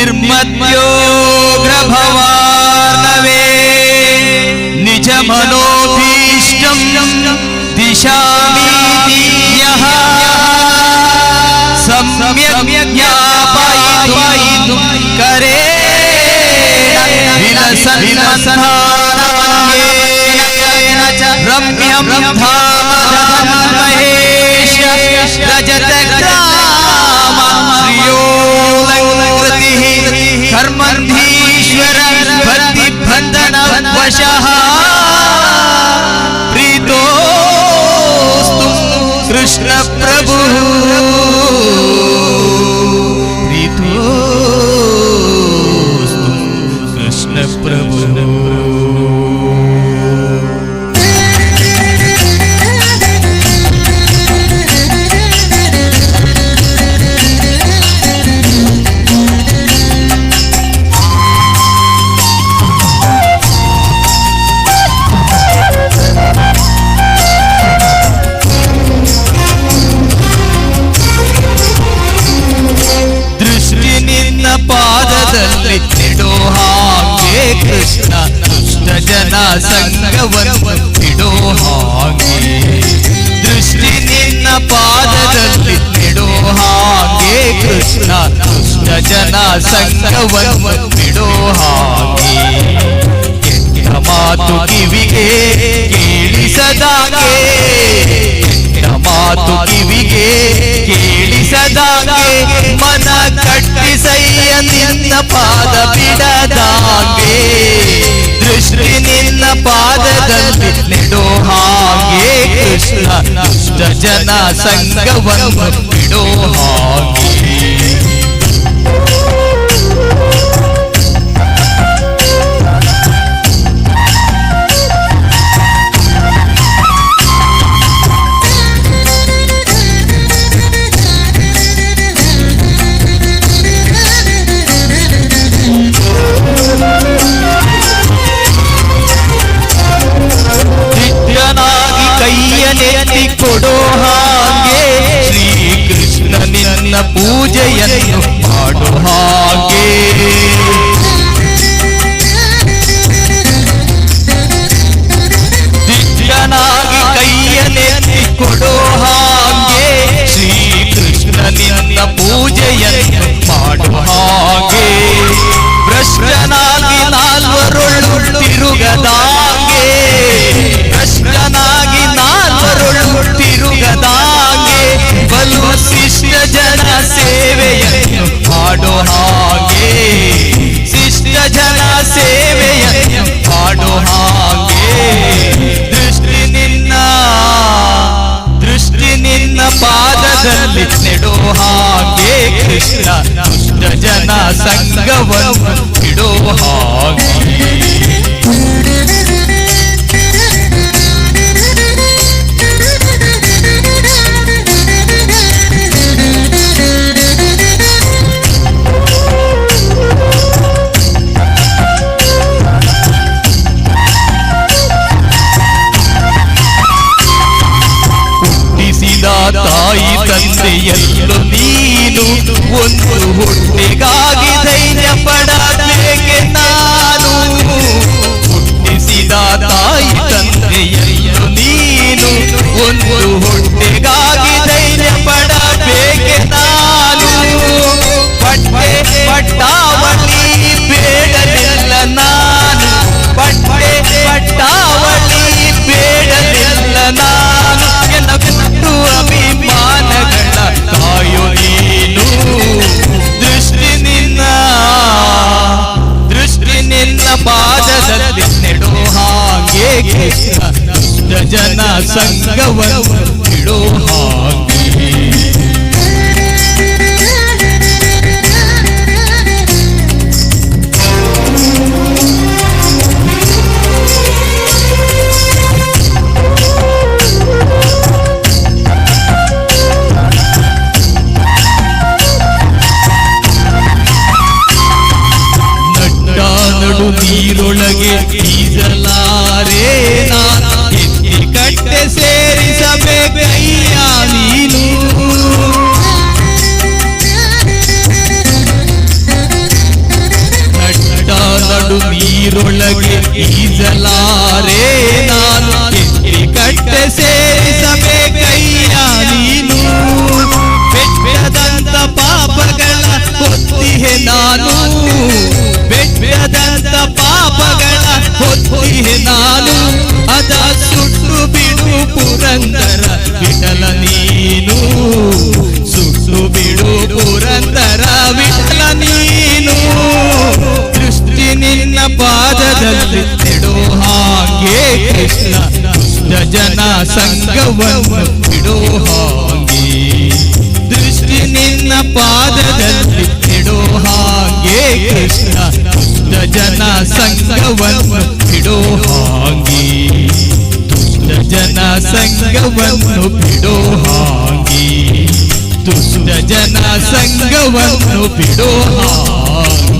निर्मत्योग्रभवार्णवे। निजमनोभीष्टं दिशामीति दिशा सम्यग्ज्ञापयितुं करे। रम्य रम्यं धामहे रजत Sendra ಸಂಗವನ್ನು ಬಿಡೋ ಹಾಗೆ ದೃಷ್ಟಿ ನಿನ್ನ ಪಾದದಲ್ಲಿ ಬಿಡೋ ಹಾಗೆ ಕೃಷ್ಣ ದುಷ್ಟ ಜನ ಸಂಗವನ್ನು ಬಿಡೋ ಹಾಗೆ ಮಾತು ಕಿವಿಗೆ ಕೇಳಿಸದಾಗೆ ಮಾತು ಕಿವಿಗೆ ಕೇಳಿಸದಾಗೆ, ಮನ ಕಟ್ಟಿಸಯ್ಯ ನಿನ್ನ ಪಾದ ಬಿಡದಾಗೆ, ದೃಷ್ಟಿ ನಿನ್ನ ಪಾದದಲ್ಲಿ ನೆಡೋ ಹಾಗೆ ಕೃಷ್ಣ ದುಷ್ಟ ಜನ ಸಂಗವನ್ನು ಬಿಡೋ ಹಾಗೆ ಪೂಜೆಯನ್ನಿ ಕೊಡೋ ಹಾಗೆ ಶ್ರೀಕೃಷ್ಣ ನಿನ್ನ ಪೂಜೆಯನ್ನು ಮಾಡೋ ಹಾಗೆ ಹಾಗೆ ಕೃಷ್ಣ ದುಷ್ಟ ಜನ ಸಂಗವನ್ನು ಬಿಡೋ ಹಾಗೆ ಬಾದದಲ್ಲಿನ್ನೆಡೋ ಹಾಗೆ ಕೃಷ್ಣ ಜನ ಸಂಗವನ್ನು ಬಿಡೋ ಹಾಗೆ ನೀನೆ ನಾನು ಅದ ಸುಟ್ಟು ಬಿಡು ಪುರಂದರ. ವಿಠಲ ನೀನು ಸುಟ್ಟು ಬಿಡು ಪುರಂದರ. ವಿಠಲ ನೀನು ದೃಷ್ಟಿ ನಿನ್ನ ಪಾದದಲ್ಲಿ ಬಿಡೋ ಹಾಗೆ ಕೃಷ್ಣ ಜನ ಸಂಘವನ್ನು ಬಿಡೋ ಹಾಗೆ. ದೃಷ್ಟಿ ನಿನ್ನ ಪಾದದಲ್ಲಿ ಬಿಡೋ ಹಾಗೆ ಕೃಷ್ಣ ಜನ ಸಂಘವನ್ನು ಬಿಡೋ ಹಾಗೆ ದುಷ್ಟ ಜನ ಸಂಘವನ್ನು ಬಿಡೋ ಹಾಗೆ ದುಷ್ಟ ಜನ ಸಂಘವನ್ನು ಬಿಡೋ ಹಾಗೆ